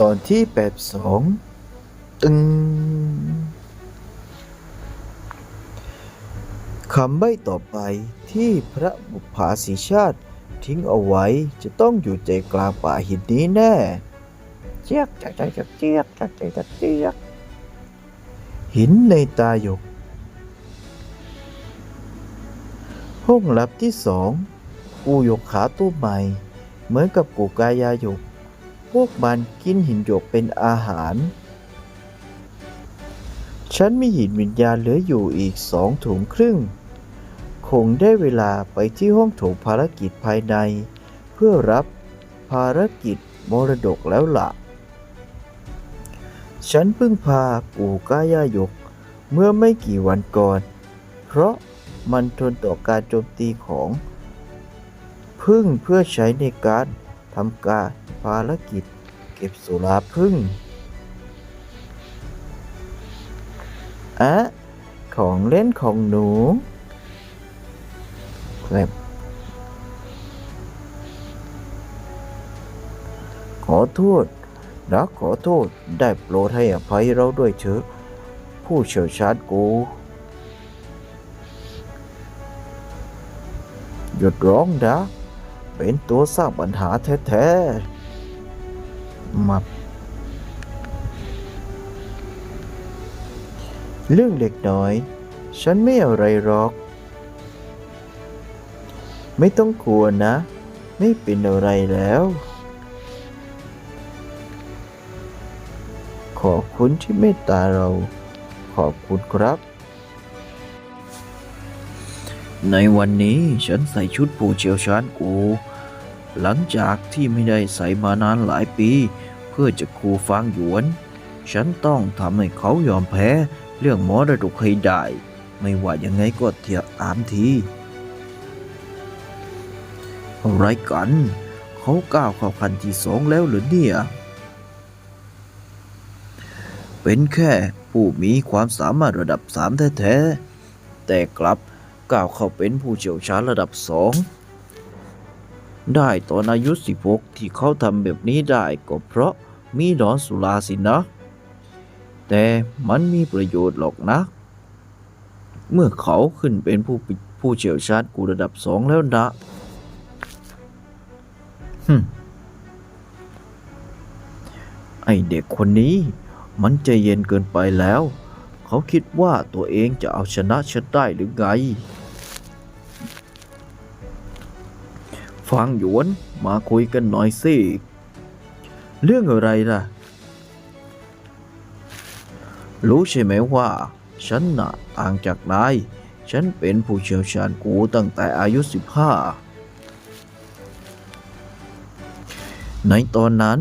ตอนที่แปดสองตึงคำใบ้ต่อไปที่พระบุพภาสีชาติทิ้งเอาไว้จะต้องอยู่ใจกลางป่าหินนี้แน่ เจียกจักจักจักเจียกจักจักจักเจียก หินในตาหยก ห้องลับที่สองปูหยกขาตู้ใหม่ เหมือนกับปูกายาหยก พวกมันกินหินหยกเป็นอาหาร ฉันมีหินวิญญาณเหลืออยู่อีกสองถุงครึ่ง คงได้เวลาไปที่ห้องโถงภารกิจภายใน เพื่อรับภารกิจมรดกแล้วละ่ะ ฉันเพิ่งพาปู่ก้ายาหยกเมื่อไม่กี่วันก่อน เพราะมันทนต่อการโจมตีของ พึ่งเพื่อใช้ในการทำการ ภารกิจเก็บสุราพึ่งอะของเล่นของหนูครับขอโทษนะขอโทษได้โปรดให้อภัยเราด้วยเถอะ ผู้เชี่ยวชาญกู หยุดร้องนะ เป็นตัวสร้างปัญหาแท้ๆ มับเรื่องเล็กน้อย ฉันไม่อะไรหรอก ไม่ต้องกลัวนะ ไม่เป็นอะไรแล้ว ขอบคุณที่เมตตาเรา ขอบคุณครับ ในวันนี้ฉันใส่ชุดผู้เชี่ยวชาญกู หลังจากที่ไม่ได้ใส่มานานหลายปี เพื่อจะคูฟางหยวน ฉันต้องทำให้เขายอมแพ้เรื่องมรดกให้ได้ ไม่ว่ายังไงก็เถียตามทีอะไรกัน เขาก้าวเข้าขั้นที่สองแล้วหรือเนี่ย เป็นแค่ผู้มีความสามารถระดับสามแท้ๆ แต่กลับก้าวเข้าเป็นผู้เชี่ยวชาญระดับสอง ได้ตอนอายุ 16 ที่เขาทำแบบนี้ได้ก็เพราะมีดอนสุราสินะ แต่มันมีประโยชน์หรอกนะ เมื่อเขาขึ้นเป็นผู้ผู้เชี่ยวชาญกูระดับสองแล้วนะฮึไอเด็กคนนี้มันใจเย็นเกินไปแล้ว เขาคิดว่าตัวเองจะเอาชนะฉันได้หรือไง ฟังหยวน มาคุยกันหน่อยสิ เรื่องอะไรล่ะ รู้ใช่ไหมว่า ฉันน่ะต่างจากนาย ฉันเป็นผู้เชี่ยวชาญกูตั้งแต่อายุ 15 ในตอนนั้น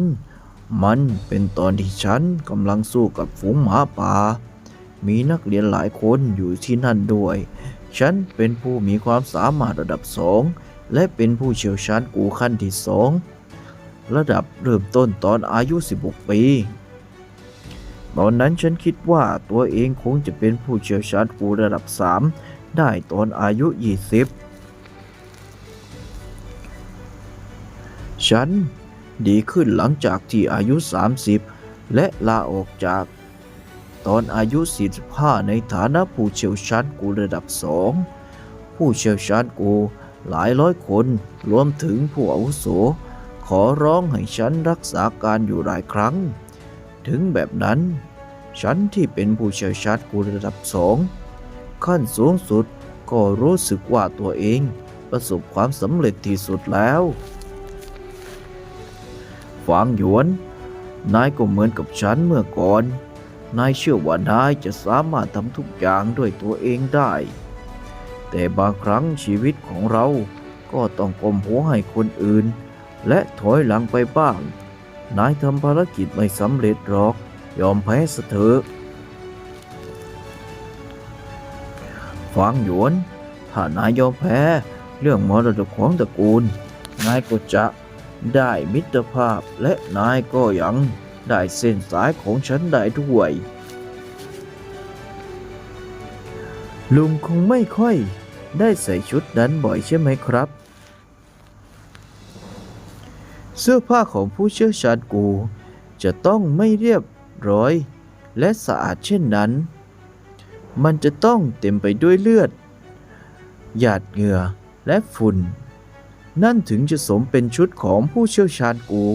มันเป็นตอนที่ฉันกำลังสู้กับฝูงหมาป่า มีนักเรียนหลายคนอยู่ที่นั่นด้วย ฉันเป็นผู้มีความสามารถระดับสอง และเป็นผู้เชี่ยวชาญกูขั้นที่สองระดับเริ่มต้นตอนอายุ 16 ปี ตอนนั้นฉันคิดว่าตัวเองคงจะเป็นผู้เชี่ยวชาญกูระดับ 3 ได้ตอนอายุ 20 ฉันดีขึ้นหลังจากที่อายุ 30 และลาออกจากตอนอายุ 45 ในฐานะผู้เชี่ยวชาญกูระดับ 2 ผู้เชี่ยวชาญกู หลายร้อยคนรวมถึงผู้อาวุโส ขอร้องให้ฉันรักษาการอยู่หลายครั้ง ถึงแบบนั้น ฉันที่เป็นผู้เชี่ยวชาญกูระดับสองขั้นสูงสุดก็รู้สึกว่าตัวเองประสบความสำเร็จที่สุดแล้วฟางหยวน นายก็เหมือนกับฉันเมื่อก่อน นายเชื่อว่านายจะสามารถทำทุกอย่างด้วยตัวเองได้ แต่บางครั้งชีวิตของเราก็ต้องกลมหัวให้คนอื่น และถอยหลังไปบ้าง นายทำภารกิจไม่สำเร็จหรอก ยอมแพ้ซะเถอะฟางหยวน ถ้านายยอมแพ้ เรื่องมรดกของตระกูล นายก็จะได้มิตรภาพและนายก็ยังได้เส้นสายของฉันได้ด้วยลุงคงไม่ค่อย ได้ใส่ชุดนั้นบ่อยใช่ไหมครับ เสื้อผ้าของผู้เชี่ยวชาญกู จะต้องไม่เรียบร้อย และสะอาดเช่นนั้น มันจะต้องเต็มไปด้วยเลือด หยาดเหงื่อและฝุ่น นั่นถึงจะสมเป็นชุดของผู้เชี่ยวชาญกู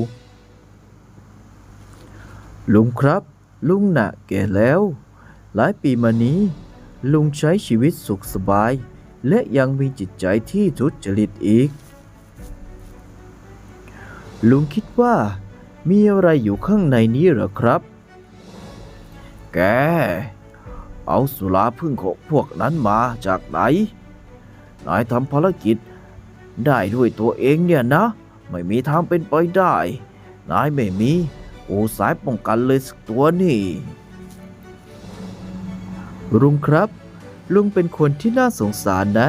ลุงครับ ลุงหนะแก่แล้ว หลายปีมานี้ ลุงใช้ชีวิตสุขสบาย และยังมีจิตใจที่ทุจริตอีก ลุงคิดว่ามีอะไรอยู่ข้างในนี้เหรอครับ แก เอาสุราพึ่งของพวกนั้นมาจากไหน นายทำภารกิจได้ด้วยตัวเองเนี่ยนะ ไม่มีทางเป็นไปได้ นายไม่มีอูสายป้องกันเลยสักตัวนี่ลุงครับ ลุงเป็นคนที่น่าสงสารนะ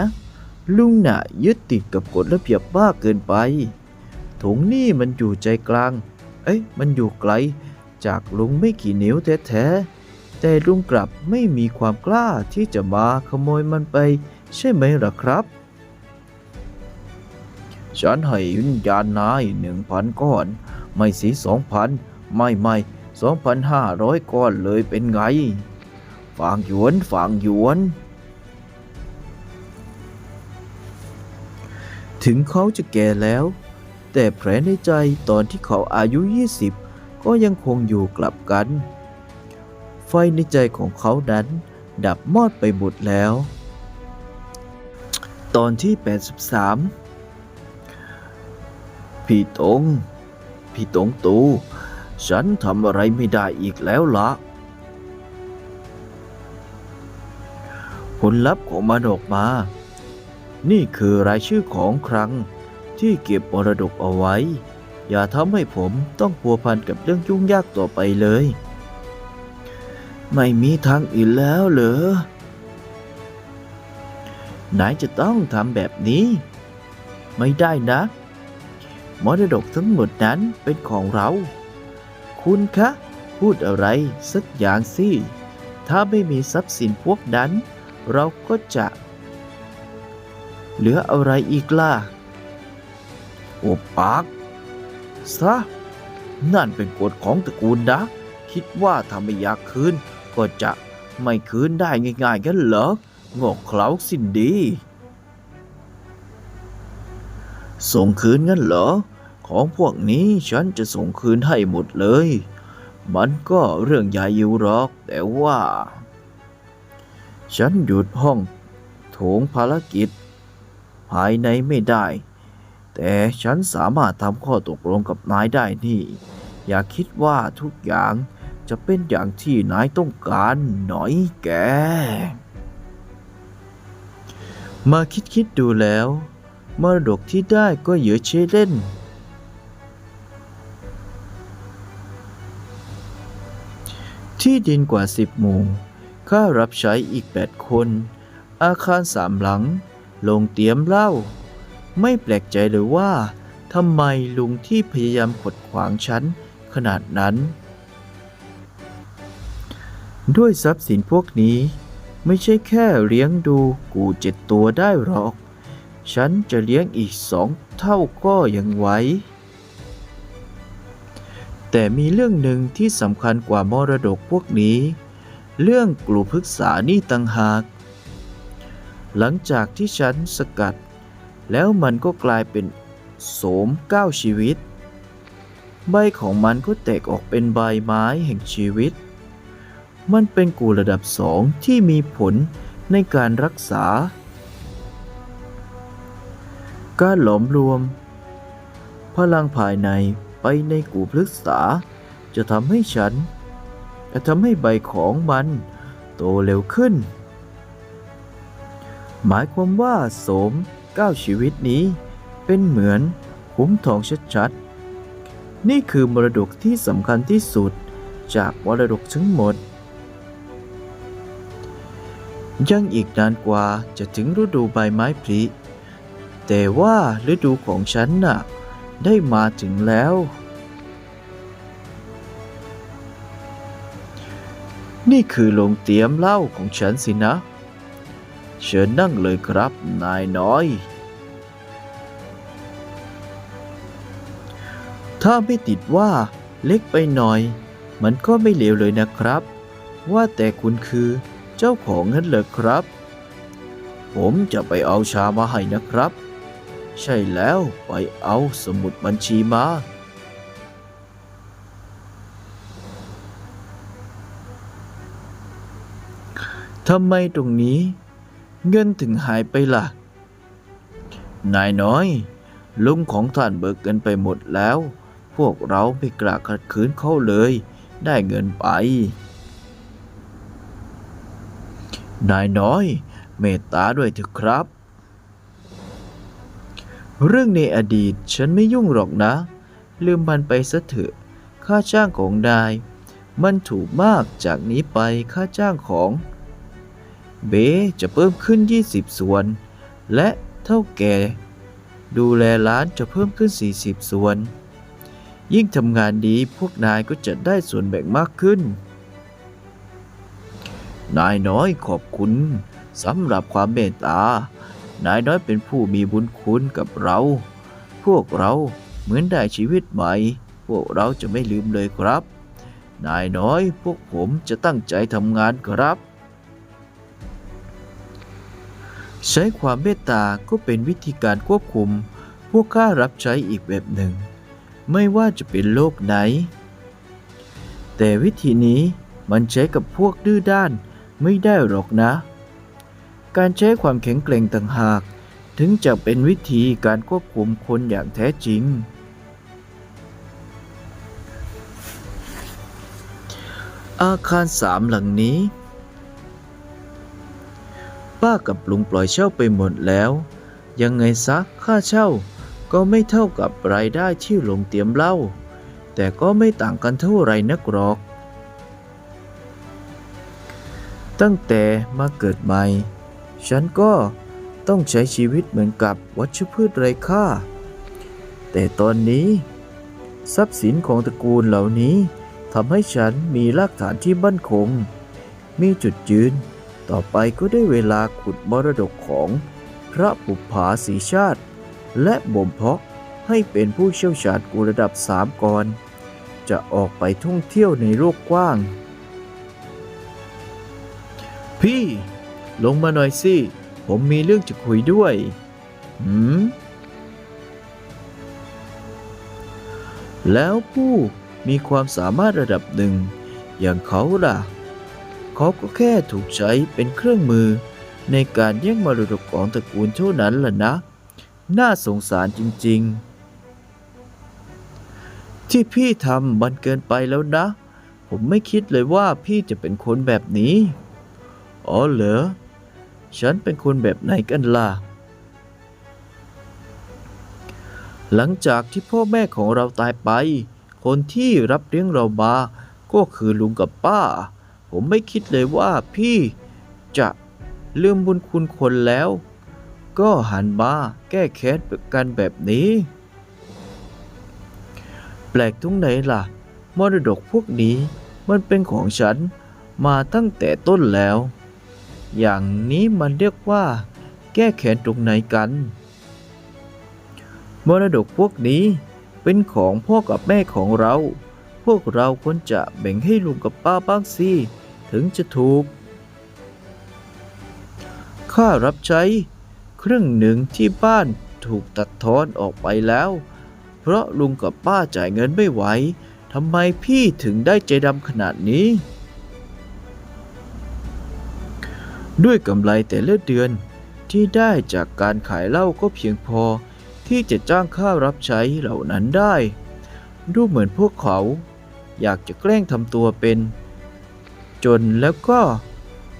ลุงน่ะยึดติดกับกฎระเบียบมากเกินไปถุงนี่มันอยู่ใจกลาง เอ้ย มันอยู่ไกล จากลุงไม่กี่นิ้วแท้ๆ แต่ลุงกลับไม่มีความกล้าที่จะมาขโมยมันไป ใช่ไหมล่ะครับ ฉันให้วิญญาณนายหนึ่งพันก้อน ไม่สีสองพันไม่ไม่สองพันห้าร้อยก้อนเลยเป็นไง ฝางหยวน ฝางหยวน ถึงเขาจะแก่แล้ว แต่แผลในใจตอนที่เขาอายุ 20 ก็ยังคงอยู่กลับกัน ไฟในใจของเขานั้นดับมอดไปหมดแล้ว ตอนที่ 83 พี่ตง พี่ตงตู ฉันทำอะไรไม่ได้อีกแล้วละผลลัพธ์ของมันออกมา นี่คือรายชื่อของครั้งที่เก็บมรดกเอาไว้ อย่าทำให้ผมต้องพัวพันกับเรื่องยุ่งยากต่อไปเลย ไม่มีทางอื่นแล้วเหรอนายจะต้องทำแบบนี้ ไม่ได้นะมรดกทั้งหมดนั้นเป็นของเรา คุณคะ พูดอะไรสักอย่างสิ ถ้าไม่มีทรัพย์สินพวกนั้น เราก็จะ เหลืออะไรอีกล่ะโอบปากซะนั่นเป็นกฎของตระกูลนะ คิดว่าถ้าไม่อยากคืน ก็จะไม่คืนได้ง่ายๆกันเหรองอกเคล้าสิ้นดี ส่งคืนงั้นเหรอ ของพวกนี้ฉันจะส่งคืนให้หมดเลย มันก็เรื่องใหญ่อยู่หรอก แต่ว่า ฉันหยุดห้องโถงภารกิจ ภายในไม่ได้ แต่ฉันสามารถทำข้อตกลงกับนายได้นี่ อย่าคิดว่าทุกอย่างจะเป็นอย่างที่นายต้องการหน่อยแก มาคิดคิดๆดูแล้วมรดกที่ได้ก็เยอะเชเล่น ที่ดินกว่าสิบหมู่ ค่ารับใช้อีกแปดคน อาคารสามหลัง ลงเตียมเหล้าไม่แปลกใจเลยว่าทำไมลุงที่พยายามขดขวางฉันขนาดนั้น ด้วยทรัพย์สินพวกนี้ไม่ใช่แค่เลี้ยงดูกูเจ็ดตัวได้หรอก ฉันจะเลี้ยงอีกสองเท่าก็ยังไหวแต่มีเรื่องหนึ่งที่สำคัญกว่ามรดกพวกนี้ เรื่องกลุ่มพฤกษานี่ต่างหาก หลังจากที่ฉันสกัด แล้วมันก็กลายเป็นโสมเก้าชีวิต ใบของมันก็แตกออกเป็นใบไม้แห่งชีวิต มันเป็นกูระดับสองที่มีผลในการรักษา การหลอมรวม พลังภายในไปในกูพฤกษา จะทำให้ฉัน จะทำให้ใบของมันโตเร็วขึ้น หมายความว่าโสมเก้าชีวิตนี้ เป็นเหมือนคุ้มทองชัดๆ นี่คือมรดกที่สำคัญที่สุดจากมรดกทั้งหมด ยังอีกนานกว่าจะถึงฤดูใบไม้ผลิ แต่ว่าฤดูของฉันน่ะ ได้มาถึงแล้ว นี่คือโรงเตรียมเหล้าของฉันสินะ เชิญนั่งเลยครับนายน้อย ถ้าไม่ติดว่าเล็กไปหน่อย มันก็ไม่เลวเลยนะครับ ว่าแต่คุณคือเจ้าของงั้นเหรอครับ ผมจะไปเอาชามาให้นะครับ ใช่แล้วไปเอาสมุดบัญชีมาทำไมตรงนี้ เงินถึงหายไปล่ะ นายน้อย ลุงของท่านเบิกเงินไปหมดแล้ว พวกเราไม่กล้าขัดขืนเขาเลย ได้เงินไป นายน้อย เมตตาด้วยเถอะครับ เรื่องในอดีตฉันไม่ยุ่งหรอกนะ ลืมมันไปซะเถอะ ค่าจ้างของนาย มันถูกมากจากนี้ไปค่าจ้างของ เบจะเพิ่มขึ้น 20 ส่วน และเท่าแก่ ดูแลร้านจะเพิ่มขึ้น 40 ส่วน ยิ่งทำงานดีพวกนายก็จะได้ส่วนแบ่งมากขึ้น นายน้อยขอบคุณสำหรับความเมตตา นายน้อยเป็นผู้มีบุญคุณกับเรา พวกเราเหมือนได้ชีวิตใหม่ พวกเราจะไม่ลืมเลยครับ นายน้อยพวกผมจะตั้งใจทำงานครับ ใช้ความเมตตาก็เป็นวิธีการควบคุม พวกข้ารับใช้อีกแบบหนึ่ง ไม่ว่าจะเป็นโลกไหน แต่วิธีนี้มันใช้กับพวกดื้อด้านไม่ได้หรอกนะ การใช้ความแข็งแกร่งต่างหาก ถึงจะเป็นวิธีการควบคุมคนอย่างแท้จริง อาคารสามหลังนี้ ป้ากับลุงปล่อยเช่าไปหมดแล้ว ยังไงซะค่าเช่า ก็ไม่เท่ากับรายได้ที่ลงเตรียมเล่า แต่ก็ไม่ต่างกันเท่าไรนักหรอก ตั้งแต่มาเกิดใหม่ ฉันก็ต้องใช้ชีวิตเหมือนกับวัชพืชไร้ค่า แต่ตอนนี้ ทรัพย์สินของตระกูลเหล่านี้ทำให้ฉันมีรากฐานที่มั่นคง มีจุดยืน ต่อไปก็ได้เวลาขุดมรดกของพระบุปผาสีชาติ และบ่มเพาะให้เป็นผู้เชี่ยวชาญกูระดับสามก่อนจะออกไปท่องเที่ยวในโลกกว้าง พี่ ลงมาหน่อยสิ ผมมีเรื่องจะคุยด้วย หืม แล้วผู้มีความสามารถระดับหนึ่ง อย่างเขาล่ะ เขาก็แค่ถูกใช้เป็นเครื่องมือ ในการแย่งมรดกของตระกูลเท่านั้นล่ะนะ น่าสงสารจริงๆ ที่พี่ทำมันเกินไปแล้วนะ ผมไม่คิดเลยว่าพี่จะเป็นคนแบบนี้ อ๋อเหรอ ฉันเป็นคนแบบไหนกันล่ะหลังจากที่พ่อแม่ของเราตายไป คนที่รับเลี้ยงเรามาก็คือลุงกับป้า ผมไม่คิดเลยว่าพี่จะลืมบุญคุณคนแล้ว ก็หันมาแก้แค้นกันแบบนี้ แปลกตรงไหนล่ะ มรดกพวกนี้มันเป็นของฉันมาตั้งแต่ต้นแล้ว อย่างนี้มันเรียกว่า แก้แค้นตรงไหนกัน มรดกพวกนี้เป็นของพ่อกับแม่ของเรา วกเราควรจะแบ่งให้ลุงกับป้าบ้างสิ ถึงจะถูก ค่ารับใช้ ครึ่งหนึ่งที่บ้านถูกตัดทอนออกไปแล้ว เพราะลุงกับป้าจ่ายเงินไม่ไหวทำไมพี่ถึงได้ใจดำขนาดนี้ ด้วยกำไรแต่ละเดือนที่ได้จากการขายเหล้าก็เพียงพอที่จะจ้างค่ารับใช้เหล่านั้นได้ ดูเหมือนพวกเขา อยากจะแกล้งทำตัวเป็น จนแล้วก็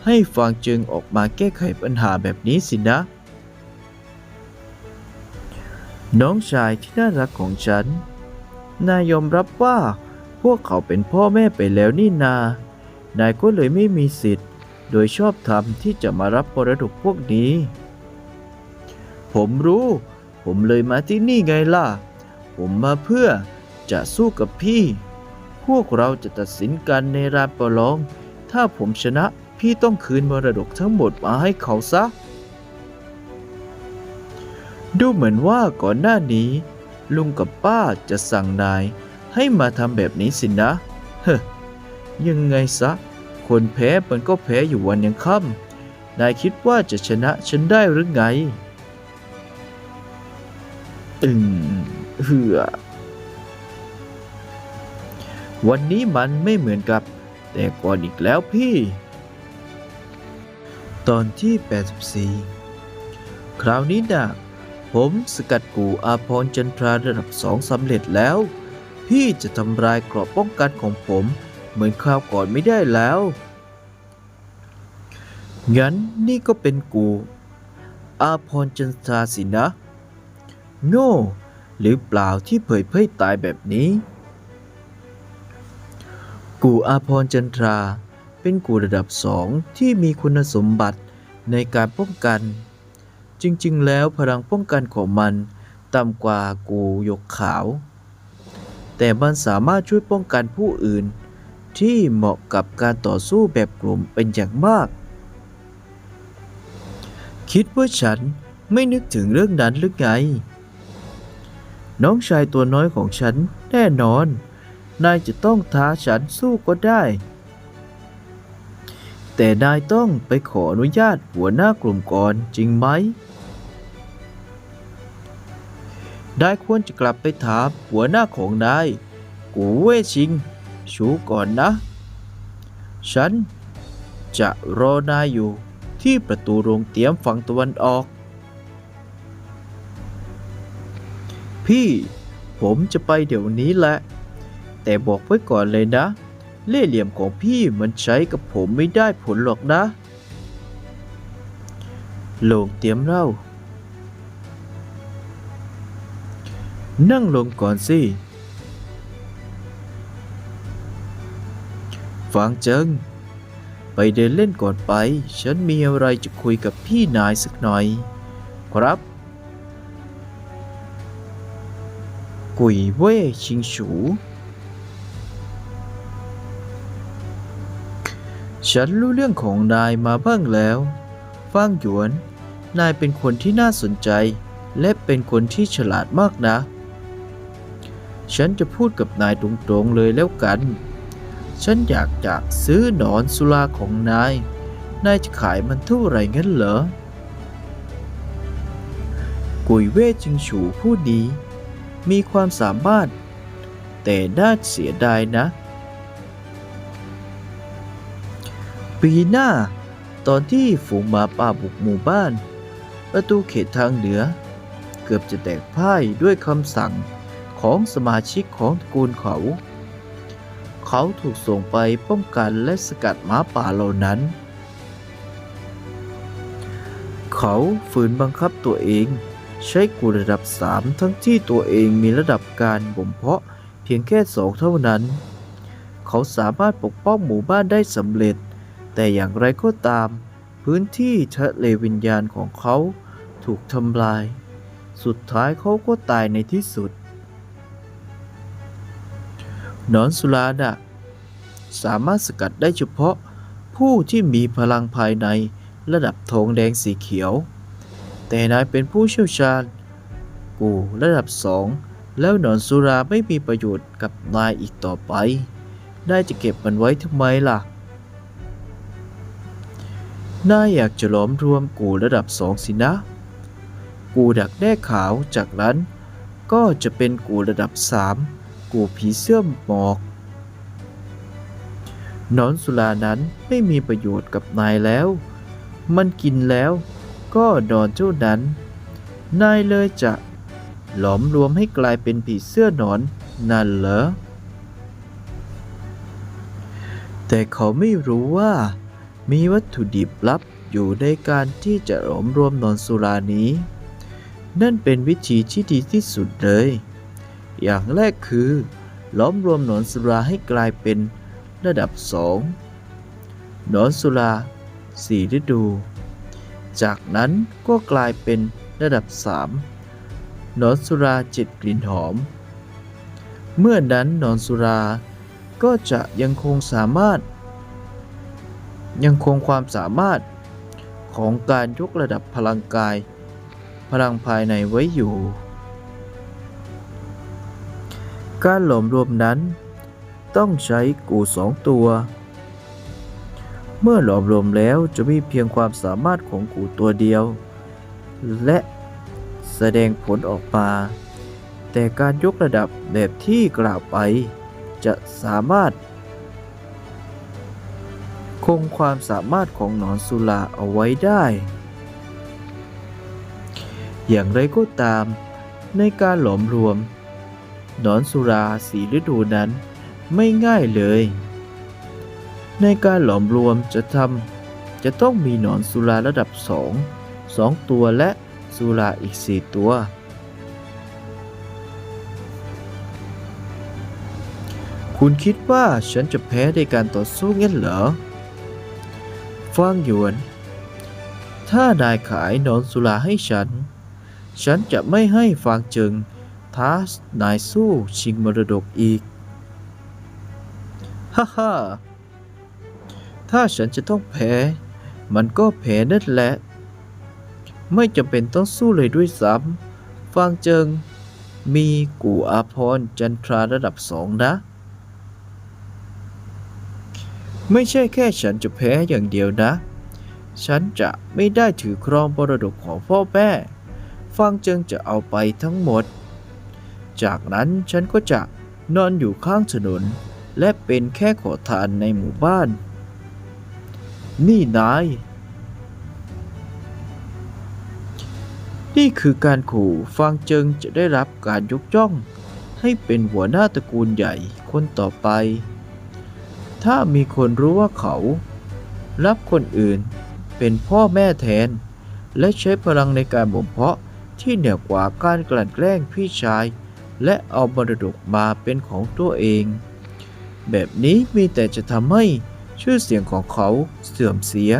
ให้ฟางจึงออกมาแก้ไขปัญหาแบบนี้สินะ น้องชายที่น่ารักของฉัน นายยอมรับว่าพวกเขาเป็นพ่อแม่ไปแล้วนี่นา นายก็เลยไม่มีสิทธิ์ โดยชอบธรรมที่จะมารับมรดกพวกนี้ ผมรู้ ผมเลยมาที่นี่ไงล่ะ ผมมาเพื่อจะสู้กับพี่ พวกเราจะตัดสินกันในรานประลอง ถ้าผมชนะพี่ต้องคืนมรดกทั้งหมดมาให้เขาซะ ดูเหมือนว่าก่อนหน้านี้ ลุงกับป้าจะสั่งนาย ให้มาทำแบบนี้สินะ เฮ้อยังไงซะ คนแพ้มันก็แพ้อยู่วันยังค่ำนายคิดว่าจะชนะฉันได้หรือไงอืมเหือ วันนี้มันไม่เหมือนกับ แต่ก่อนอีกแล้วพี่ ตอนที่ 84 คราวนี้นะผมสกัดกูอาพรจันทราระดับสองสำเร็จแล้ว พี่จะทำลายเกราะป้องกันของผม เหมือนคราวก่อนไม่ได้แล้ว งั้นนี่ก็เป็นกู อาพรจันทราสินะ โง่ หรือเปล่าที่เผยเพ่ยตายแบบนี้ กูอาพรจันทรา เป็นกูระดับสองที่มีคุณสมบัติในการป้องกัน จริงๆ แล้วพลังป้องกันของมันต่ำกว่ากูหยกขาว แต่มันสามารถช่วยป้องกันผู้อื่น ที่เหมาะกับการต่อสู้แบบกลุ่มเป็นอย่างมาก คิดว่าฉันไม่นึกถึงเรื่องนั้นหรือไง น้องชายตัวน้อยของฉันแน่นอน นายจะต้องท้าฉันสู้ก็ได้ แต่นายต้องไปขออนุญาตหัวหน้ากลุ่มก่อนจริงไหม นายควรจะกลับไปถามหัวหน้าของนาย กูเว่ชิง ชูก่อนนะ ฉันจะรอนายอยู่ที่ประตูโรงเตียมฝั่งตะวันออก พี่ ผมจะไปเดี๋ยวนี้แหละ แต่บอกไว้ก่อนเลยนะ เล่ห์เหลี่ยมของพี่มันใช้กับผมไม่ได้ผลหรอกนะลงเตรียมเล่านั่งลงก่อนสิ ฟังเจิง ไปเดินเล่นก่อนไป ฉันมีอะไรจะคุยกับพี่นายสักหน่อย ครับ กุยเว่ยชิงฉู ฉันรู้เรื่องของนายมาบ้างแล้วฟางหยวน นายเป็นคนที่น่าสนใจ และเป็นคนที่ฉลาดมากนะ ฉันจะพูดกับนายตรงๆเลยแล้วกัน ฉันอยากจะซื้อหนอนสุราของนาย นายจะขายมันเท่าไหร่งั้นเหรอ กุยเว่จิงฉูผู้ดี มีความสามารถ แต่น่าเสียดายนะ ปีหน้า ตอนที่ฝูงหมาป่าบุกหมู่บ้าน ประตูเขตทางเหนือ เกือบจะแตกพ่ายด้วยคำสั่งของสมาชิกของตระกูลเขา เขาถูกส่งไปป้องกันและสกัดหมาป่าเหล่านั้น เขาฝืนบังคับตัวเอง ใช้กูระดับสามทั้งที่ตัวเองมีระดับการบ่มเพาะเพียงแค่สองเท่านั้น เขาสามารถปกป้องหมู่บ้านได้สำเร็จ แต่อย่างไรก็ตาม พื้นที่ทะเลวิญญาณของเขาถูกทำลาย สุดท้ายเขาก็ตายในที่สุด นอนสุราดะสามารถสกัดได้เฉพาะผู้ที่มีพลังภายในระดับทองแดงสีเขียว แต่นายเป็นผู้เชี่ยวชาญ กูระดับสองแล้วหนอนสุราไม่มีประโยชน์กับนายอีกต่อไปนายจะเก็บมันไว้ทำไมล่ะ นายอยากจะหล้อมรวมกูระดับสองสินะ กูดักแด้ขาวจากนั้น ก็จะเป็นกูระดับสามกูผีเสื้อหมอกนอนสุรานั้นไม่มีประโยชน์กับนายแล้ว มันกินแล้วก็นอนเจ้านั้น นายเลยจะหลอมรวมให้กลายเป็นผีเสื้อหนอนนั่นเหรอ แต่เขาไม่รู้ว่า มีวัตถุดิบลับอยู่ในการที่จะหลอมรวมนอนสุรานี้ นั่นเป็นวิธีที่ดีที่สุดเลย อย่างแรกคือล้อมรวมหนอนสุราให้กลายเป็นระดับสองหนอนสุราสี่ฤดู จากนั้นก็กลายเป็นระดับสามหนอนสุราเจ็ดกลิ่นหอม เมื่อนั้นหนอนสุราก็จะยังคงสามารถ ยังคงความสามารถของการยกระดับพลังกาย พลังภายในไว้อยู่ การหลอมรวมนั้น ต้องใช้กูสองตัว เมื่อหลอมรวมแล้วจะมีเพียงความสามารถของกูตัวเดียว และแสดงผลออกมา แต่การยกระดับแบบที่กล่าวไป จะสามารถ คงความสามารถของหนอนสุราเอาไว้ได้ อย่างไรก็ตาม ในการหลอมรวม หนอนสุราสีฤดูนั้นไม่ง่ายเลย ในการหลอมรวมจะทำจะต้องมีหนอนสุราระดับสองสองตัวและสุราอีกสี่ตัว คุณคิดว่าฉันจะแพ้ในการต่อสู้งั้นเหรอ ฟางหยวน ถ้านายขายนอนสุราให้ฉัน ฉันจะไม่ให้ฟางเจิงท้านายสู้ชิงมรดกอีก ฮ่าฮ่าถ้าฉันจะต้องแพ้ มันก็แพ้นั่นแหละ ไม่จำเป็นต้องสู้เลยด้วยซ้ำฟางเจิงมีกูอาพรจันทราระดับสองนะ ไม่ใช่แค่ฉันจะแพ้อย่างเดียวนะ ฉันจะไม่ได้ถือครองมรดกของพ่อแม่ฟางเจิงจะเอาไปทั้งหมด จากนั้นฉันก็จะนอนอยู่ข้างถนน และเป็นแค่ขอทานในหมู่บ้าน นี่นาย นี่คือการขู่ฟางเจิงจะได้รับการยกย่อง ให้เป็นหัวหน้าตระกูลใหญ่คนต่อไป ถ้ามีคนรู้ว่าเขา รับคนอื่นเป็นพ่อแม่แทน และใช้พลังในการบ่มเพาะที่เหนือกว่าการกลั่นแกล้งพี่ชาย และเอามรดกมาเป็นของตัวเอง แบบนี้มีแต่จะทำให้ชื่อเสียงของเขาเสื่อมเสีย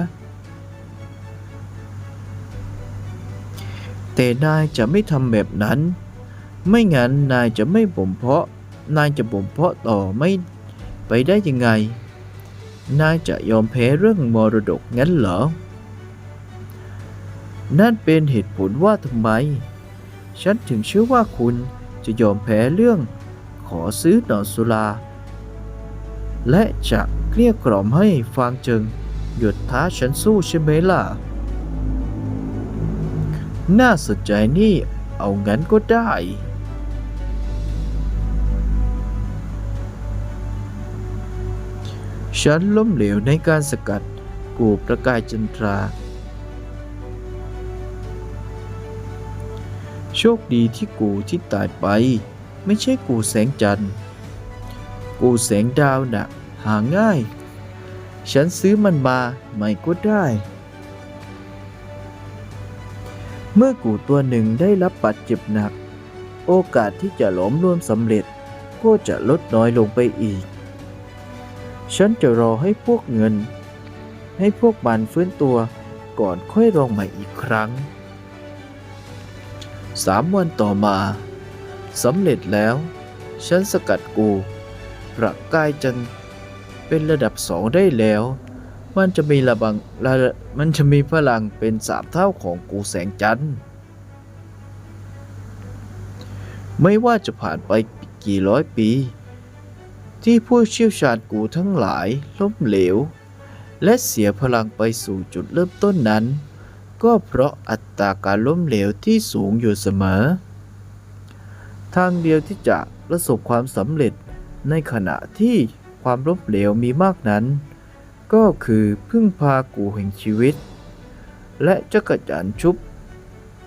แต่นายจะไม่ทำแบบนั้น ไม่งั้นนายจะไม่บ่มเพาะ นายจะบ่มเพาะต่อไม่ ไปได้ยังไง นายจะยอมแพ้เรื่องมรดกงั้นเหรอ นั่นเป็นเหตุผลว่าทำไม ฉันถึงเชื่อว่าคุณจะยอมแพ้เรื่องขอซื้อหนอนสุรา และจะเกลี้ยกล่อมให้ฟางเจิงหยุดท้าฉันสู้ใช่ไหมล่ะ น่าสนใจนี่เอางั้นก็ได้ ฉันล้มเหลวในการสกัดกูประกายจันทรา โชคดีที่กูที่ตายไป ไม่ใช่กูแสงจันทร์ กูแสงดาวน่ะหาง่าย ฉันซื้อมันมาใหม่ก็ได้ เมื่อกูตัวหนึ่งได้รับบาดเจ็บหนัก โอกาสที่จะหลอมรวมสำเร็จก็จะลดน้อยลงไปอีก ฉันจะรอให้พวกเงิน ให้พวกมันฟื้นตัวก่อนค่อยลองใหม่อีกครั้งสามวันต่อมาสำเร็จแล้ว ฉันสกัดกูประกายจันเป็นระดับสองได้แล้ว มันจะมีระบังระมันจะมีพลังเป็นสามเท่าของกูแสงจันทร์ไม่ว่าจะผ่านไปกี่ร้อยปี ที่ผู้เชี่ยวชาญกูทั้งหลายล้มเหลว และเสียพลังไปสู่จุดเริ่มต้นนั้น ก็เพราะอัตราการล้มเหลวที่สูงอยู่เสมอ ทางเดียวที่จะประสบความสำเร็จในขณะที่ความล้มเหลวมีมากนั้น ก็คือพึ่งพากูแห่งชีวิต และจักรจันทร์ชุบ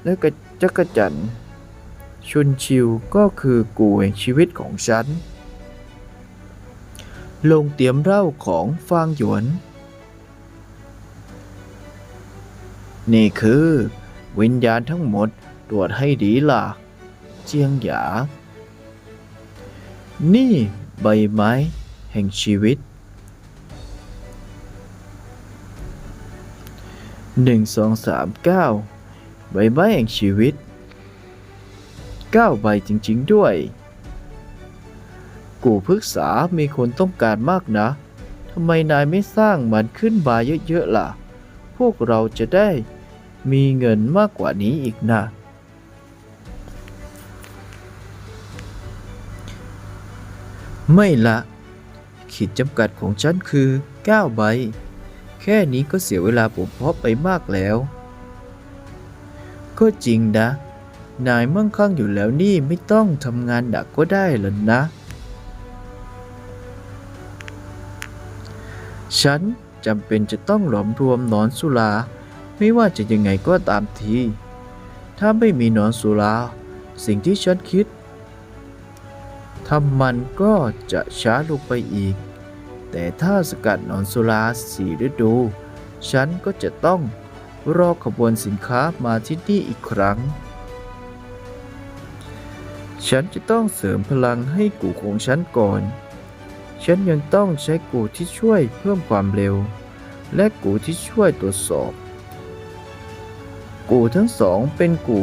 และจักรจันทร์ชุนชิวก็คือกูแห่งชีวิตของฉัน ลงเตรียมเล้าของฟางหยวน นี่คือ วิญญาณทั้งหมดตรวจให้ดีล่ะ เจียงหยา นี่ใบไม้แห่งชีวิตหนึ่งสองสามเก้าใบไม้แห่งชีวิตเก้าใบจริง ๆ ด้วย กูพึกษามีคนต้องการมากนะทำไมนายไม่สร้างมันขึ้นมาเยอะๆล่ะ พวกเราจะได้มีเงินมากกว่านี้อีกนะ ไม่ละขีดจำกัดของฉันคือ 9 ใบ แค่นี้ก็เสียเวลาผมเพาะไปมากแล้ว ก็จริงนะ นายมั่งคั่งอยู่แล้วนี่ไม่ต้องทำงานหนักก็ได้หรอนะ ฉันจำเป็นจะต้องหลอมรวมหนอนสุรา ไม่ว่าจะยังไงก็ตามที ถ้าไม่มีหนอนสุรา สิ่งที่ฉันคิดทำมันก็จะช้าลงไปอีก แต่ถ้าสกัดหนอนสุราสี่ฤดู ฉันก็จะต้องรอขบวนสินค้ามาที่นี่อีกครั้ง ฉันจะต้องเสริมพลังให้กูของฉันก่อน ฉันยังต้องใช้กูที่ช่วยเพิ่มความเร็ว และกูที่ช่วยตรวจสอบ กูทั้งสองเป็นกู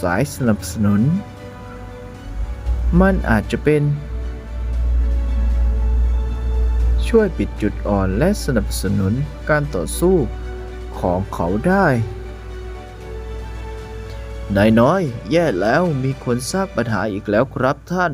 สายสนับสนุน มันอาจจะเป็น ช่วยปิดจุดอ่อนและสนับสนุนการต่อสู้ของเขาได้นายน้อย แย่แล้วมีคนสร้างปัญหาอีกแล้วครับท่าน